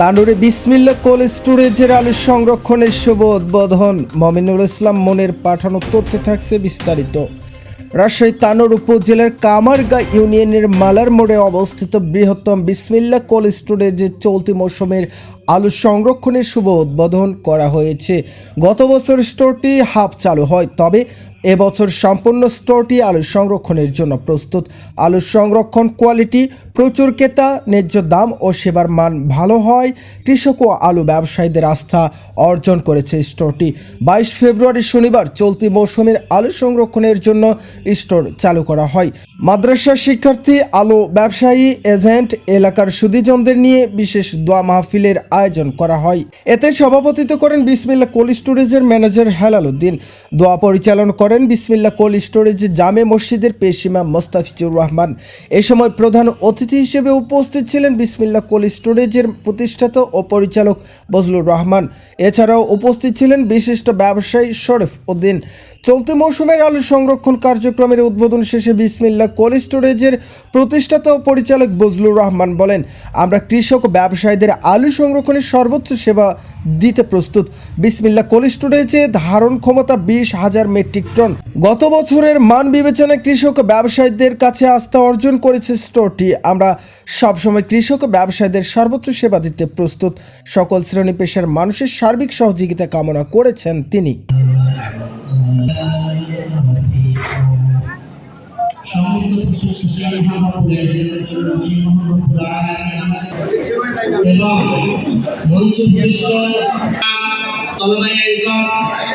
তানুরে বিসমিল্লা cold স্টোরেজের আলু সংরক্ষণের শুভ উদ্বোধন। মমিনুল ইসলাম মনের পাঠানো তথ্যে থাকছে বিস্তারিত। রাজশাহী তানোর উপজেলার কামারগা ইউনিয়নের মালার মোড়ে অবস্থিত বৃহত্তম বিসমিল্লা কোল্ড স্টোরেজের চলতি মৌসুমের আলু সংরক্ষণের শুভ উদ্বোধন করা হয়েছে। গত বছর স্টোরটি হাফ চালু হয়, তবে এবছর সম্পূর্ণ স্টোরটি আলু সংরক্ষণের জন্য প্রস্তুত। আলু সংরক্ষণ কোয়ালিটি প্রচুর ক্রেতা, ন্যায্য দাম ও সেবার মান ভালো হয়, কৃষক ও আলু ব্যবসায়ীদের আস্থা অর্জন করেছে স্টোরটি। বাইশ ফেব্রুয়ারি শনিবার চলতি মৌসুমের আলু সংরক্ষণের জন্য স্টোর চালু করা হয়। মাদ্রাসা শিক্ষার্থী, আলু ব্যবসায়ী, এজেন্ট, এলাকার সুদীজনদের নিয়ে বিশেষ দোয়া মাহফিলের আয়োজন করা হয়। এতে সভাপতিত্ব করেন বিসমিল্লা কোল্ড স্টোরেজের ম্যানেজার হেলাল উদ্দিন। দোয়া পরিচালন করেন বিসমিল্লা কোল্ড স্টোরেজ জামে মসজিদের পেশিমা মোস্তাফিজুর রহমান। এ সময় প্রধান অতিথি হিসেবে উপস্থিত ছিলেন বিসমিল্লা কোল্ড স্টোরেজের প্রতিষ্ঠাতা ও পরিচালক বজলুর রহমান। এছাড়াও উপস্থিত ছিলেন বিশিষ্ট ব্যবসায়ী শরীফ উদ্দিন। চলতি মৌসুমের আলু সংরক্ষণ কার্যক্রমের উদ্বোধন শেষে বিসমিল্লা কোল্ড স্টোরেজের প্রতিষ্ঠাতা ও পরিচালক বজলুর রহমান বলেন, আমরা কৃষক ব্যবসায়ীদের আলু সংরক্ষণের সর্বোচ্চ সেবা দিতে প্রস্তুত। বিসমিল্লা কোল্ড স্টোরেজে ধারণ ক্ষমতা বিশ হাজার মেট্রিক টন। গত বছরের মান বিবেচনায় কৃষক ব্যবসায়ীদের কাছে আস্থা অর্জন করেছে স্টোরটি। আমরা সবসময় কৃষক ও ব্যবসায়ীদের সর্বোচ্চ সেবা দিতে প্রস্তুত। সকল শ্রেণি পেশার মানুষের সার্বিক সহযোগিতা কামনা করেছেন তিনি।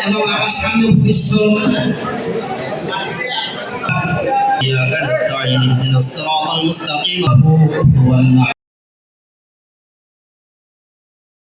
এবং আমার সামনে উপস্থিত اهدنا الصراط المستقيم. هو